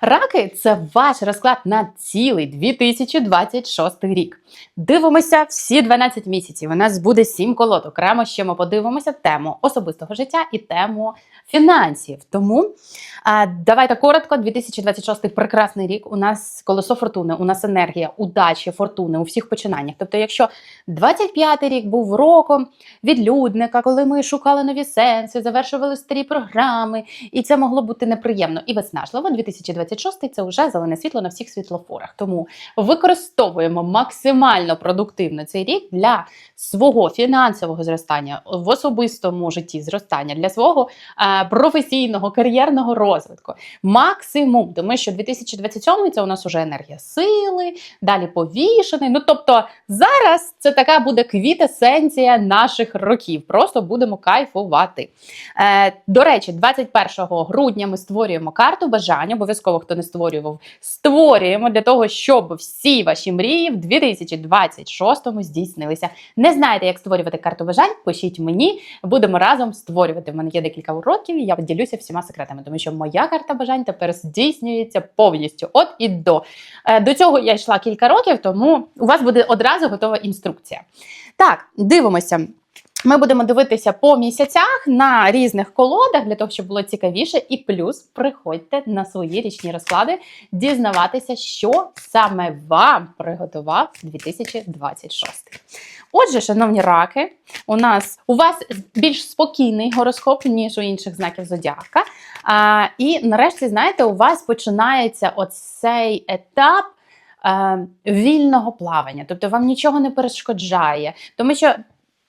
Раки це ваш розклад на цілий 2026 рік. Дивимося всі 12 місяців. У нас буде 7 колод. Окремо ще ми подивимося тему особистого життя і тему фінансів. Тому а, давайте коротко. 2026 прекрасний рік. У нас колесо фортуни, у нас енергія, удачі, фортуни у всіх починаннях. Тобто, якщо 25-й рік був роком відлюдника, коли ми шукали нові сенси, завершували старі програми, і це могло бути неприємно і виснажливо. 2026 це вже зелене світло на всіх світлофорах. Тому використовуємо максимально продуктивно цей рік для свого фінансового зростання в особистому житті зростання, для свого е, професійного кар'єрного розвитку. Максимум, тому що 2027 це у нас уже енергія сили, далі повішений. Ну тобто зараз це така буде квітесенція наших років. Просто будемо кайфувати. Е, до речі, 21 грудня ми створюємо карту бажань. Обов'язково, хто не створював, створюємо для того, щоб всі ваші мрії в 2026-му здійснилися. Не знаєте, як створювати карту бажань? Пишіть мені, будемо разом створювати. У мене є декілька уроків, і я ділюся всіма секретами, тому що моя карта бажань тепер здійснюється повністю. От і до. Е, До цього я йшла кілька років, тому у вас буде одразу готова інструкція. Так, дивимося. Ми будемо дивитися по місяцях на різних колодах для того, щоб було цікавіше. І плюс приходьте на свої річні розклади дізнаватися, що саме вам приготував 2026. Отже, шановні раки, у нас у вас більш спокійний гороскоп, ніж у інших знаків зодіака. А, і нарешті, знаєте, у вас починається оцей етап. е, Вільного плавання, тобто вам нічого не перешкоджає, тому що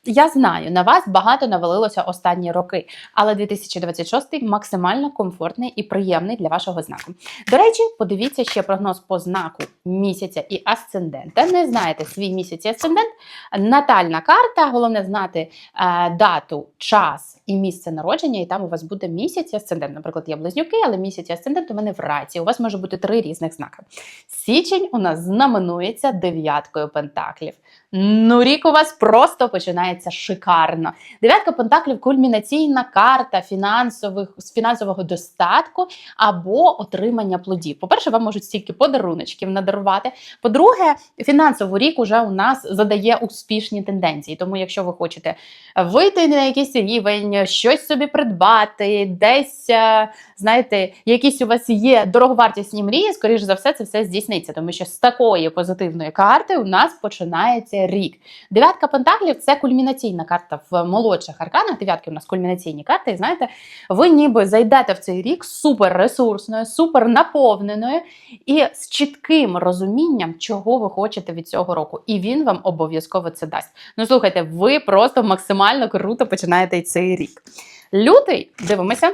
я знаю, на вас багато навалилося останні роки, але 2026 максимально комфортний і приємний для вашого знаку. До речі, подивіться ще прогноз по знаку місяця і асцендента. Не знаєте свій місяць і асцендент? Натальна карта. Головне знати е, дату, час і місце народження, і там у вас буде місяць і асцендент. Наприклад, є близнюки, але місяць і асцендент у мене в раці. У вас може бути три різних знаки. Січень у нас знаменується дев'яткою пентаклів. Ну, рік у вас просто починається шикарно. Дев'ятка пентаклів кульмінаційна карта фінансових фінансового достатку або отримання плодів. По-перше, вам можуть стільки подаруночків надарувати. По-друге, фінансовий рік уже у нас задає успішні тенденції. Тому, якщо ви хочете вийти на якийсь рівень, щось собі придбати, десь е, знаєте, якісь у вас є дороговартісні мрії, скоріш за все, це все здійсниться, тому що з такої позитивної карти у нас починається рік. Дев'ятка пентаклів це кульмінаційна карта в молодших арканах. Дев'ятки у нас кульмінаційні карти. І знаєте, ви ніби зайдете в цей рік супер ресурсною, супер наповненою і з чітким розумінням, чого ви хочете від цього року. І він вам обов'язково це дасть. Ну слухайте, ви просто максимально круто починаєте цей рік. Лютий, дивимося.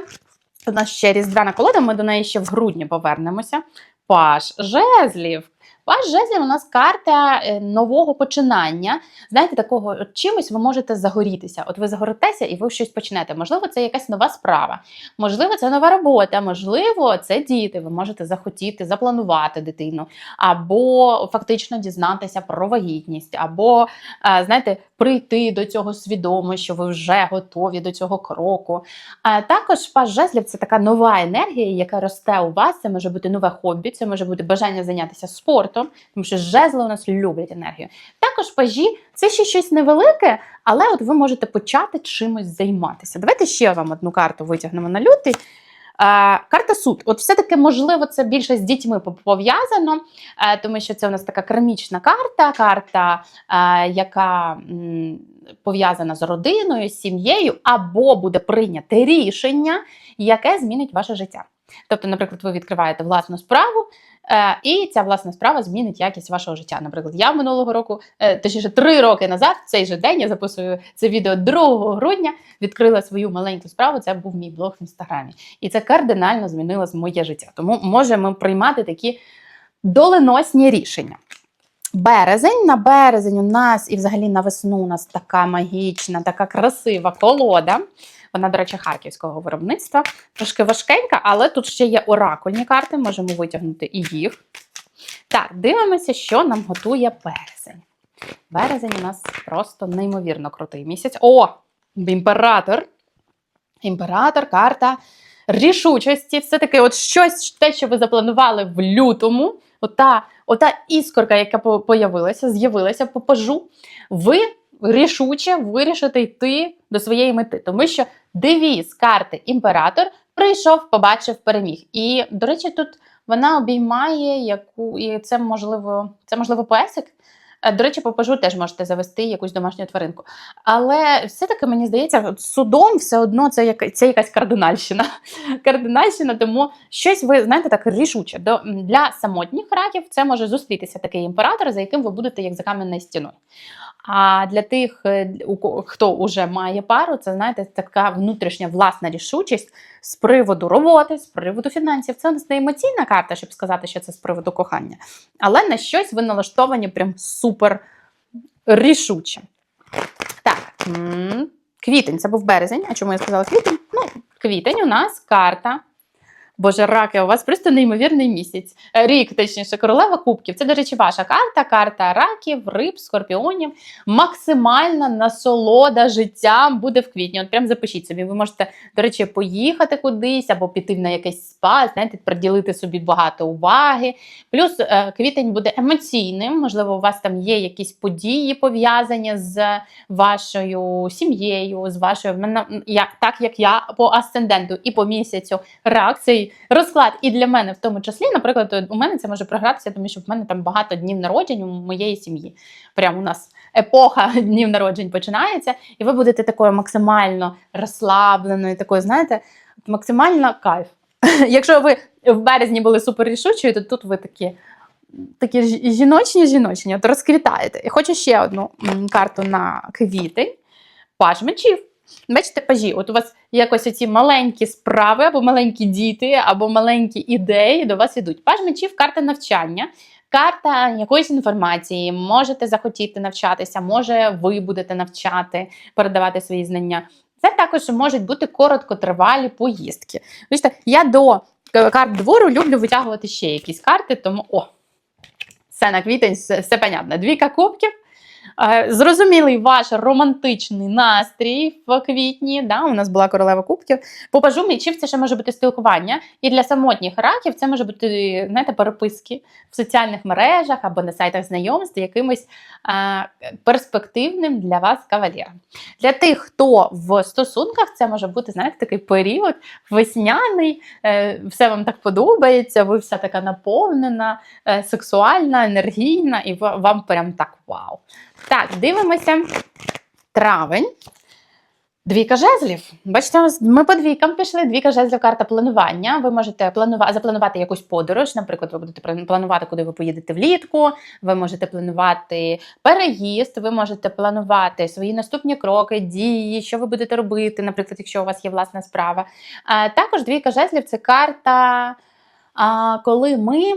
У нас ще різдвяна колода, ми до неї ще в грудні повернемося. Паш жезлів. Паш жезлів у нас карта е, нового починання. Знаєте, такого чимось ви можете загорітися. От ви загоритеся і ви щось почнете. Можливо, це якась нова справа, можливо, це нова робота, можливо, це діти. Ви можете захотіти запланувати дитину, або фактично дізнатися про вагітність, або е, знаєте, прийти до цього свідомо, що ви вже готові до цього кроку. А також паш жезлів це така нова енергія, яка росте у вас. Це може бути нове хобі, це може бути бажання зайнятися спортом, тому що жезли у нас люблять енергію. Також пажі це ще щось невелике, але от ви можете почати чимось займатися. Давайте ще вам одну карту витягнемо на лютий. Е, Карта суд. От все-таки, можливо, це більше з дітьми пов'язано, е, тому що це у нас така кармічна карта, карта, е, яка пов'язана з родиною, з сім'єю, або буде прийняте рішення, яке змінить ваше життя. Тобто, наприклад, ви відкриваєте власну справу, е, і ця власна справа змінить якість вашого життя. Наприклад, я минулого року, е, точніше, три роки назад, в цей же день я записую це відео 2 грудня, відкрила свою маленьку справу. Це був мій блог в інстаграмі. І це кардинально змінило моє життя. Тому можемо приймати такі доленосні рішення. Березень на березень у нас і взагалі на весну у нас така магічна, така красива колода. Вона, до речі, харківського виробництва. Трошки важкенька, але тут ще є оракульні карти, можемо витягнути і їх. Так, дивимося, що нам готує березень. Березень у нас просто неймовірно крутий місяць. О! Імператор! Імператор, карта рішучості, все-таки от щось, те, що ви запланували в лютому, ота, ота іскорка, яка появилася, з'явилася по пажу, ви рішуче вирішите йти до своєї мети. Тому що девіз карти імператор прийшов, побачив, переміг. І, до речі, тут вона обіймає яку, і це можливо, це можливо песик. Е, До речі, по пажу теж можете завести якусь домашню тваринку. Але все-таки мені здається, судом все одно це, яка, це якась кардинальщина. Кардинальщина, тому щось ви знаєте так рішуче. До, для самотніх раків це може зустрітися такий імператор, за яким ви будете як за кам'яною стіною. А для тих, е, хто вже має пару, це знаєте, така внутрішня власна рішучість з приводу роботи, з приводу фінансів. Це у нас не емоційна карта, щоб сказати, що це з приводу кохання. Але на щось ви налаштовані прям супер рішуче. Так, квітень, це був березень. А чому я сказала квітень? Ну, квітень у нас карта. Боже, раки, у вас просто неймовірний місяць. Е, Рік, точніше, королева кубків. Це, до речі, ваша карта, карта раків, риб, скорпіонів. Максимальна насолода життям буде в квітні. От прям запишіть собі. Ви можете, до речі, поїхати кудись або піти на якийсь спа, знаєте, приділити собі багато уваги. Плюс е, квітень буде емоційним. Можливо, у вас там є якісь події пов'язані з вашою сім'єю, з вашою в я, так як я по асценденту і по місяцю рак. Розклад і для мене в тому числі, наприклад, у мене це може програтися, тому що в мене там багато днів народжень у моєї сім'ї. Прямо у нас епоха днів народжень починається, і ви будете такою максимально розслабленою, такою, знаєте, максимально кайф. Якщо ви в березні були супер рішучою, то тут ви такі. Такі жіночні жіночні, от розквітаєте. І хочу ще одну карту на квітень. Паж мечів. Бачите, пажі, от у вас якось оці маленькі справи, або маленькі діти, або маленькі ідеї до вас ідуть. Паж мечів карта навчання, карта якоїсь інформації. Можете захотіти навчатися, може, ви будете навчати, передавати свої знання. Це також можуть бути короткотривалі поїздки. Бачите, я до карт двору люблю витягувати ще якісь карти, тому о, все на квітень, все, все понятно. Двійка кубків. Е, Зрозумілий ваш романтичний настрій в квітні. Да? У нас була королева кубків. По мечів це ще може бути спілкування. І для самотніх раків це може бути знаєте, переписки в соціальних мережах або на сайтах знайомств якимось е, перспективним для вас кавалером. Для тих, хто в стосунках, це може бути знаєте, такий період весняний, е, все вам так подобається, ви вся така наповнена, сексуальна, енергійна, і вам прям так вау. Так, дивимося. Травень. Двійка жезлів. Бачите, ми по двійкам пішли. Двійка жезлів карта планування. Ви можете планувати, запланувати якусь подорож. Наприклад, ви будете планувати, куди ви поїдете влітку. Ви можете планувати переїзд, ви можете планувати свої наступні кроки, дії, що ви будете робити, наприклад, якщо у вас є власна справа. Також двійка жезлів це карта, коли ми.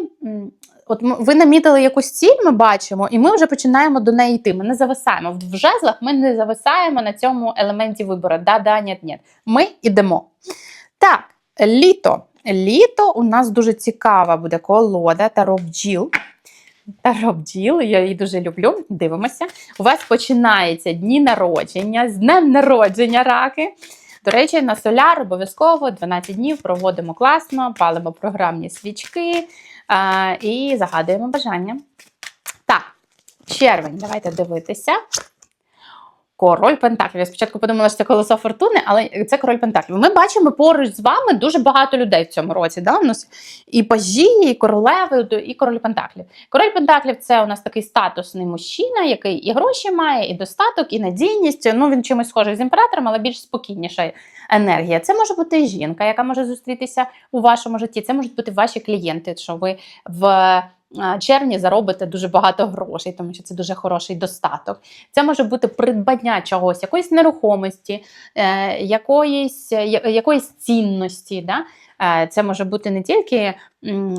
От ви намітили якусь ціль, ми бачимо, і ми вже починаємо до неї йти. Ми не зависаємо. В жезлах ми не зависаємо на цьому елементі вибору. Да, да, ні, ні. Ми йдемо. Так, літо. Літо у нас дуже цікава буде колода Таро бджіл. Таро бджіл, я її дуже люблю. Дивимося. У вас починаються дні народження, з днем народження раки. До речі, на соляр обов'язково 12 днів проводимо класно, палимо програмні свічки і загадуємо бажання. Так, червень, давайте дивитися. Король Пентаклів. Я спочатку подумала, що це колесо фортуни, але це король Пентаклів. Ми бачимо поруч з вами дуже багато людей в цьому році. Да? У нас і пажі, і королеви, і король Пентаклів. Король Пентаклів це у нас такий статусний мужчина, який і гроші має, і достаток, і надійність. Ну він чимось схожий з імператором, але більш спокійніша енергія. Це може бути жінка, яка може зустрітися у вашому житті. Це можуть бути ваші клієнти, що ви в червні заробите дуже багато грошей, тому що це дуже хороший достаток. Це може бути придбання чогось, якоїсь нерухомості, е, якоїсь, якоїсь цінності. Да? Е, Це може бути не тільки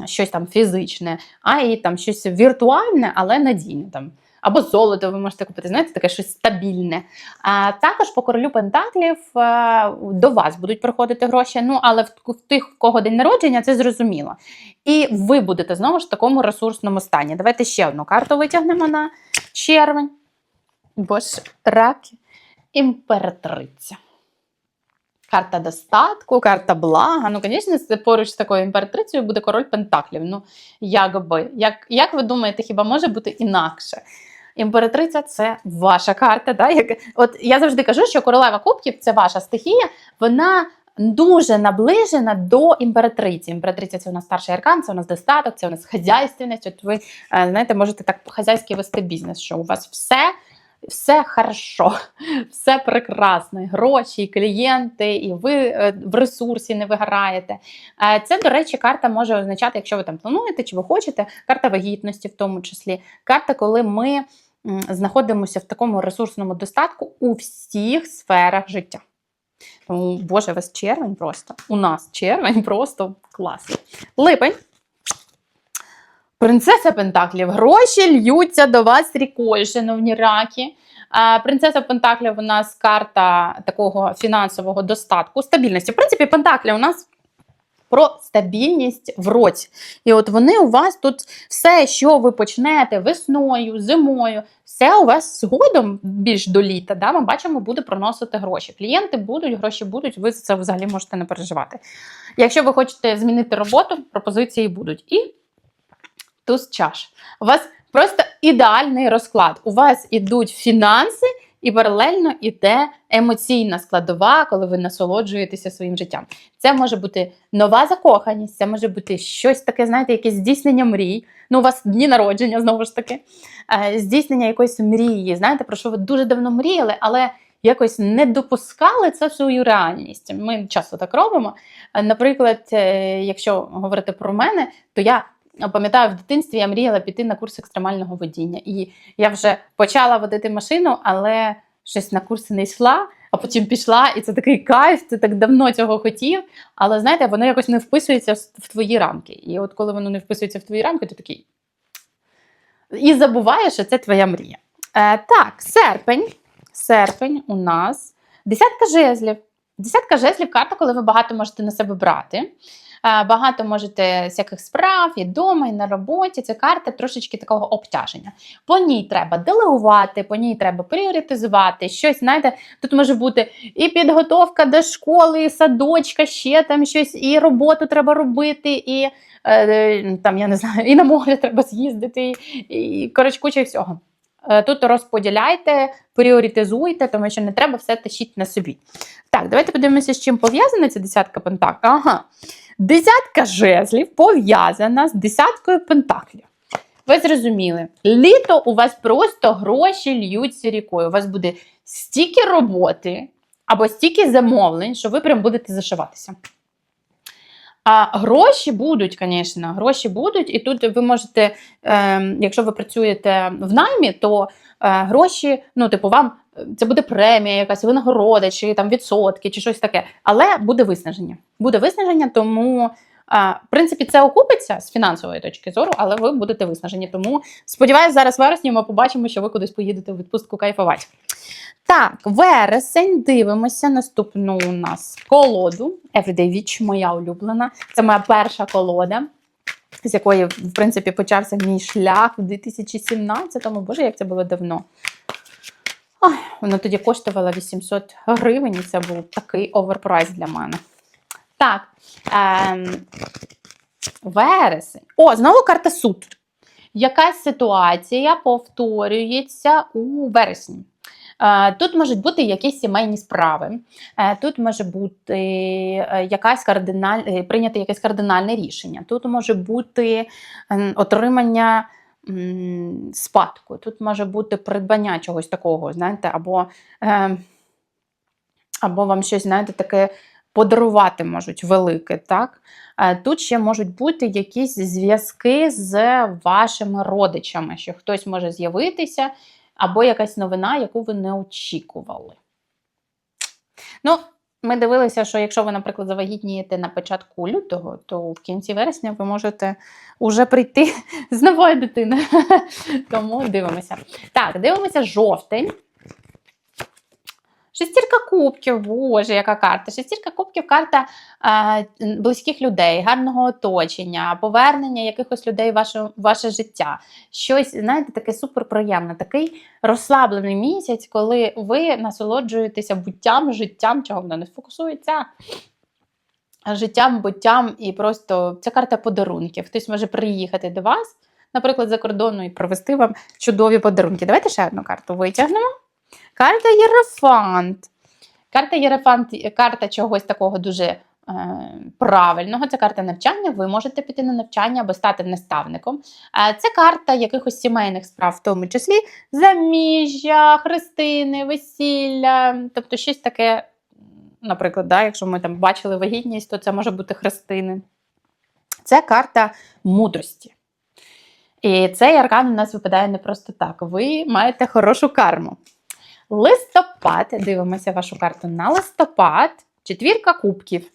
щось там фізичне, а й там щось віртуальне, але надійне. Там. Або золото ви можете купити, знаєте, таке щось стабільне. А також по королю Пентаклів е, до вас будуть приходити гроші. Ну, але в, тих, в кого день народження, це зрозуміло. І ви будете знову ж в такому ресурсному стані. Давайте ще одну карту витягнемо на червень. Бо ж раки, імператриця. Карта достатку, карта блага. Ну, звісно, поруч з такою імператрицею буде король Пентаклів. Ну, якби. Як, як ви думаєте, хіба може бути інакше? Імператриця це ваша карта. Да? Як, от я завжди кажу, що королева кубків це ваша стихія, вона дуже наближена до імператриці. Імператриця це у нас старший аркан, це у нас достаток, це у нас хазяйственність. От ви е, знаєте, можете так по-хазяйськи вести бізнес, що у вас все. Все хорошо, все прекрасно. Гроші, і клієнти, і ви е, в ресурсі не виграєте. Е, Це, до речі, карта може означати, якщо ви там плануєте чи ви хочете, карта вагітності, в тому числі, карта, коли ми знаходимося в такому ресурсному достатку у всіх сферах життя. Тому, Боже, у вас червень просто. У нас червень просто клас. Липень. Принцеса Пентаклів. Гроші льються до вас рікою, шановні раки. Принцеса Пентаклів у нас карта такого фінансового достатку, стабільності. В принципі, Пентаклі у нас про стабільність в році. І от вони у вас тут все, що ви почнете весною, зимою, все у вас згодом більш до літа, да, ми бачимо, буде проносити гроші. Клієнти будуть, гроші будуть, ви за це взагалі можете не переживати. Якщо ви хочете змінити роботу, пропозиції будуть. І туз чаш. У вас просто ідеальний розклад. У вас ідуть фінанси, і паралельно іде емоційна складова, коли ви насолоджуєтеся своїм життям. Це може бути нова закоханість, це може бути щось таке, знаєте, якесь здійснення мрій. Ну, у вас дні народження знову ж таки, Е, здійснення якоїсь мрії. Знаєте, про що ви дуже давно мріяли, але якось не допускали це в свою реальність. Ми часто так робимо. Е, Наприклад, е, якщо говорити про мене, то я пам'ятаю, в дитинстві я мріяла піти на курс екстремального водіння. І я вже почала водити машину, але щось на курси не йшла, а потім пішла, і це такий кайф, ти так давно цього хотів. Але знаєте, воно якось не вписується в твої рамки. І от коли воно не вписується в твої рамки, ти такий. І забуваєш, що це твоя мрія. Е, так, серпень. Серпень у нас десятка жезлів. Десятка жезлів карта, коли ви багато можете на себе брати. Е, Багато можете всяких справ і вдома, і на роботі. Це карта трошечки такого обтяження. По ній треба делегувати, по ній треба пріоритизувати. Щось, знаєте, тут може бути і підготовка до школи, і садочка, ще там щось, і роботу треба робити, і е, там, я не знаю, і на море треба з'їздити, і, і коротше, куча всього. Е, Тут розподіляйте, пріоритизуйте, тому що не треба все тащити на собі. Так, давайте подивимося, з чим пов'язана ця десятка пентаклів. Ага. Десятка жезлів пов'язана з десяткою пентаклів. Ви зрозуміли, літо у вас просто гроші льються рікою. У вас буде стільки роботи або стільки замовлень, що ви прям будете зашиватися. А гроші будуть, звісно, гроші будуть, і тут ви можете, е, якщо ви працюєте в наймі, то е, гроші, ну, типу, вам це буде премія, якась винагорода, чи там відсотки, чи щось таке. Але буде виснаження. Буде виснаження, тому, в принципі, це окупиться з фінансової точки зору, але ви будете виснажені. Тому сподіваюся, зараз в вересні ми побачимо, що ви кудись поїдете у відпустку кайфувати. Так, вересень, дивимося. Наступну у нас колоду. Everyday Witch, моя улюблена. Це моя перша колода, з якої, в принципі, почався мій шлях в 2017-му. Боже, як це було давно. Ой, воно тоді коштувало 800 гривень, і це був такий оверпрайс для мене. Так. Ем, вересень. О, знову карта суд. Якась ситуація повторюється у вересні. Е, Тут можуть бути якісь сімейні справи, е, тут може бути е, якась кардиналь... прийняти якесь кардинальне рішення, тут може бути ем, отримання спадку, тут може бути придбання чогось такого, знаєте, або, е, або вам щось, знаєте, таке подарувати можуть велике. так? Е, Тут ще можуть бути якісь зв'язки з вашими родичами, що хтось може з'явитися або якась новина, яку ви не очікували. Ну, ми дивилися, що якщо ви, наприклад, завагітнієте на початку лютого, то в кінці вересня ви можете уже прийти з новою дитиною. Тому дивимося. Так, дивимося жовтень. Шестірка кубків, боже, яка карта. Шестірка кубків карта е, близьких людей, гарного оточення, повернення якихось людей в ваше, ваше життя. Щось, знаєте, таке суперприємне, такий розслаблений місяць, коли ви насолоджуєтеся буттям, життям, чого воно не фокусується. Життям, буттям і просто ця карта подарунків. Хтось може приїхати до вас, наприклад, за кордону і провести вам чудові подарунки. Давайте ще одну карту витягнемо. Карта Єрофант. Карта Єрофант карта чогось такого дуже е, правильного. Це карта навчання. Ви можете піти на навчання або стати наставником. Е, це карта якихось сімейних справ, в тому числі заміжжя, хрестини, весілля, тобто щось таке. Наприклад, да, якщо ми там бачили вагітність, то це може бути хрестини. Це карта мудрості. І цей аркан у нас випадає не просто так. Ви маєте хорошу карму. Листопад, дивимося вашу карту на листопад, четвірка кубків.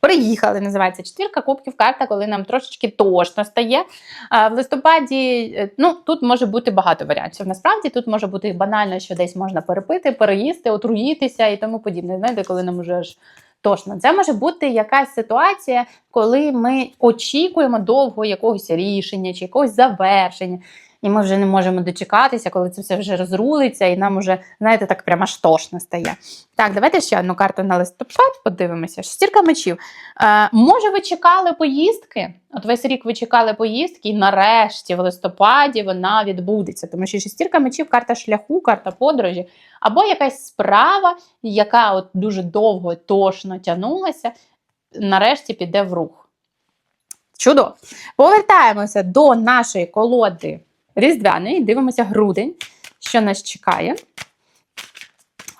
Приїхали, називається четвірка кубків, карта, коли нам трошечки тошно стає. А в листопаді е, ну, тут може бути багато варіантів. Насправді тут може бути банально, що десь можна перепити, переїсти, отруїтися і тому подібне. Знаєте, коли нам уже аж тошно. Це може бути якась ситуація, коли ми очікуємо довго якогось рішення чи якогось завершення. І ми вже не можемо дочекатися, коли це все вже розрулиться, і нам вже, знаєте, так прямо аж стає. Так, давайте ще одну карту на листопад подивимося. Шестірка мечів. Е, може, ви чекали поїздки? От весь рік ви чекали поїздки, і нарешті в листопаді вона відбудеться. Тому що шестірка мечів карта шляху, карта подорожі, або якась справа, яка от дуже довго тошно тягнулася, нарешті піде в рух. Чудово! Повертаємося до нашої колоди різдвяної, дивимося грудень, що нас чекає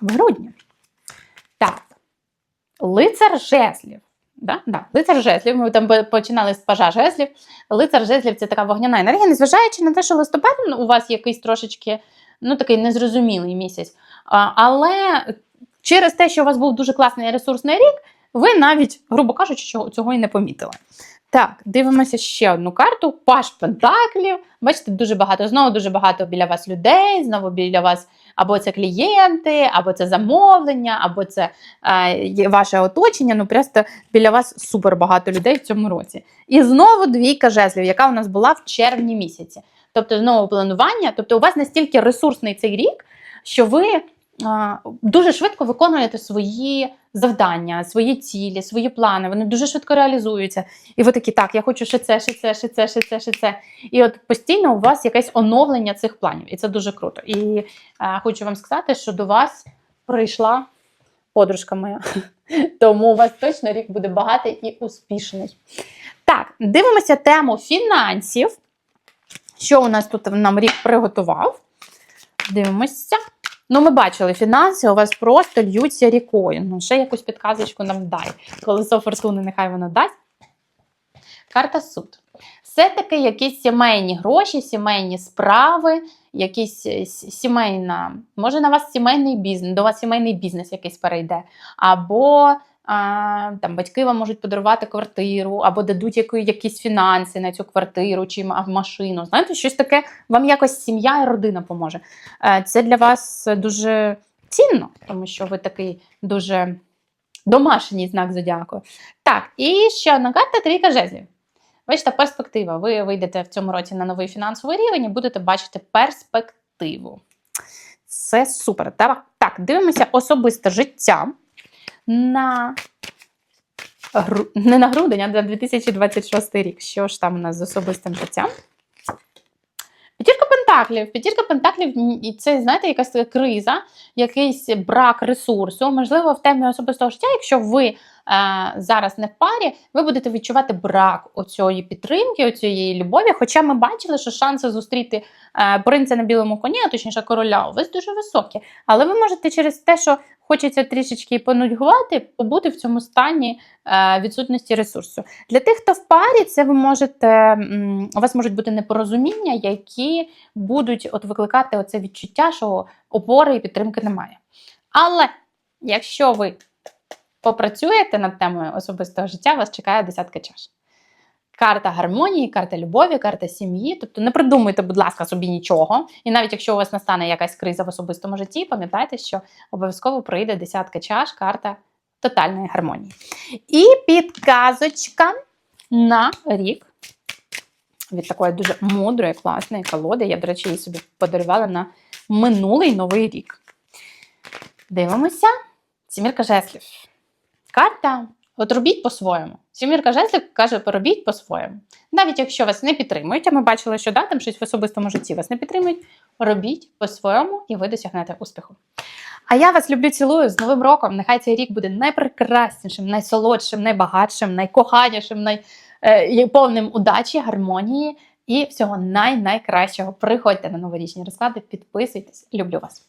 в грудні. Так, лицар жезлів. Да? Да. Лицар жезлів, ми там починали з пажа жезлів. Лицар жезлів це така вогняна енергія, незважаючи на те, що листопад ну, у вас якийсь трошечки ну, такий незрозумілий місяць. Але через те, що у вас був дуже класний ресурсний рік, ви навіть, грубо кажучи, цього і не помітили. Так, дивимося ще одну карту. Паш Пентаклів. Бачите, дуже багато. Знову дуже багато біля вас людей, знову біля вас або це клієнти, або це замовлення, або це е, ваше оточення. Ну просто біля вас супер багато людей в цьому році. І знову двійка жезлів, яка у нас була в червні місяці. Тобто, знову планування. Тобто, у вас настільки ресурсний цей рік, що ви дуже швидко виконуєте свої завдання, свої цілі, свої плани. Вони дуже швидко реалізуються. І ви такі, так, я хочу ще це, ще це, ще це, ще це, ще це. І от постійно у вас якесь оновлення цих планів. І це дуже круто. І а, хочу вам сказати, що до вас прийшла подружка моя. Тому у вас точно рік буде багатий і успішний. Так, дивимося тему фінансів. Що у нас тут нам рік приготував? Дивимося. Ну, ми бачили, фінанси у вас просто льються рікою. Ну, ще якусь підказочку нам дай. Колесо фортуни, нехай воно дасть. Карта суд. Все-таки якісь сімейні гроші, сімейні справи, якісь е, сімейна, може на вас сімейний бізнес, до вас сімейний бізнес якийсь перейде. Або там батьки вам можуть подарувати квартиру, або дадуть які, якісь фінанси на цю квартиру чи машину. Знаєте, щось таке вам якось сім'я і родина поможе. Е, це для вас дуже цінно, тому що ви такий дуже домашній знак зодіаку. Так, і ще одна карта трійка жезлів. Бачите, перспектива. Ви вийдете в цьому році на новий фінансовий рівень і будете бачити перспективу. Це супер. Так, так дивимося особисте життя на не на грудень, а на 2026 рік. Що ж там у нас з особистим життям? П'ятірка Пентаклів. П'ятірка Пентаклів, і це, знаєте, якась криза, якийсь брак ресурсу. Можливо, в темі особистого життя, якщо ви е, зараз не в парі, ви будете відчувати брак оцієї підтримки, оцієї любові. Хоча ми бачили, що шанси зустріти е, принця на білому коні, а точніше короля, у вас дуже високі. Але ви можете через те, що хочеться трішечки понудьгувати, побути в цьому стані е, відсутності ресурсу. Для тих, хто в парі, це ви можете, у вас можуть бути непорозуміння, які будуть от викликати оце відчуття, що опори і підтримки немає. Але якщо ви попрацюєте над темою особистого життя, вас чекає десятка чаш. Карта гармонії, карта любові, карта сім'ї. Тобто не придумуйте, будь ласка, собі нічого. І навіть якщо у вас настане якась криза в особистому житті, пам'ятайте, що обов'язково прийде десятка чаш, карта тотальної гармонії. І підказочка на рік від такої дуже мудрої, класної колоди. Я, до речі, її собі подарувала на минулий новий рік. Дивимося. Сімірка жезлів. Карта. От робіть по-своєму. Сімірка жезлів каже, робіть по-своєму. Навіть якщо вас не підтримують, а ми бачили, що да, там щось в особистому житті вас не підтримують, робіть по-своєму і ви досягнете успіху. А я вас люблю, цілую з Новим роком. Нехай цей рік буде найпрекраснішим, найсолодшим, найбагатшим, найкоханішим, най, е, повним удачі, гармонії і всього най-найкращого. Приходьте на новорічні розклади, підписуйтесь. Люблю вас.